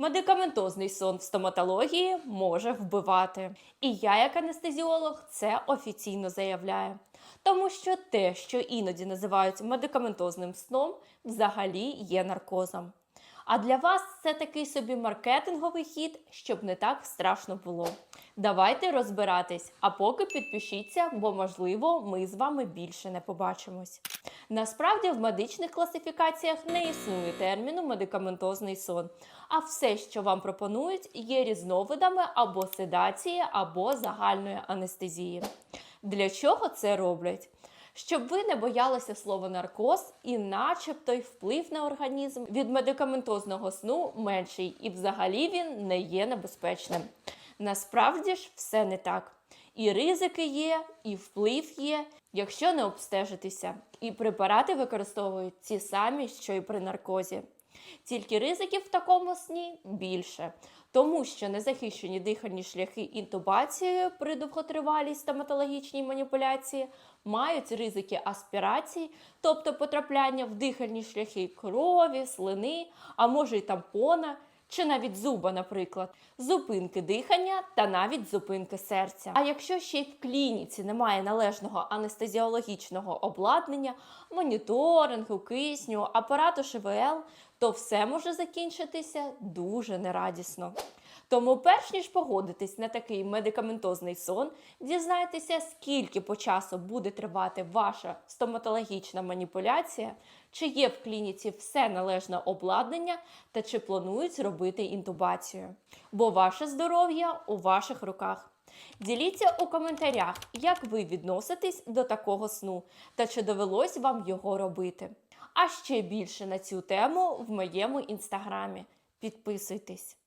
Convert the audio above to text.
Медикаментозний сон в стоматології може вбивати. І я, як анестезіолог, це офіційно заявляю. Тому що те, що іноді називають медикаментозним сном, взагалі є наркозом. А для вас це такий собі маркетинговий хід, щоб не так страшно було. Давайте розбиратись, а поки підпишіться, бо можливо ми з вами більше не побачимось. Насправді в медичних класифікаціях не існує терміну медикаментозний сон, а все, що вам пропонують, є різновидами або седації, або загальної анестезії. Для чого це роблять? Щоб ви не боялися слова наркоз, і начебто й вплив на організм від медикаментозного сну менший, і взагалі він не є небезпечним. Насправді ж все не так. І ризики є, і вплив є, якщо не обстежитися. І препарати використовують ті самі, що й при наркозі. Тільки ризиків в такому сні більше, тому що незахищені дихальні шляхи інтубації при довготривалій стоматологічній маніпуляції мають ризики аспірації, тобто потрапляння в дихальні шляхи крові, слини, а може й тампона, чи навіть зуба, наприклад, зупинки дихання та навіть зупинки серця. А якщо ще й в клініці немає належного анестезіологічного обладнання, моніторингу, кисню, апарату ШВЛ, то все може закінчитися дуже нерадісно. Тому, перш ніж погодитись на такий медикаментозний сон, дізнайтеся, скільки по часу буде тривати ваша стоматологічна маніпуляція, чи є в клініці все належне обладнання та чи планують робити інтубацію. Бо ваше здоров'я у ваших руках. Діліться у коментарях, як ви відноситесь до такого сну та чи довелось вам його робити. А ще більше на цю тему в моєму інстаграмі. Підписуйтесь.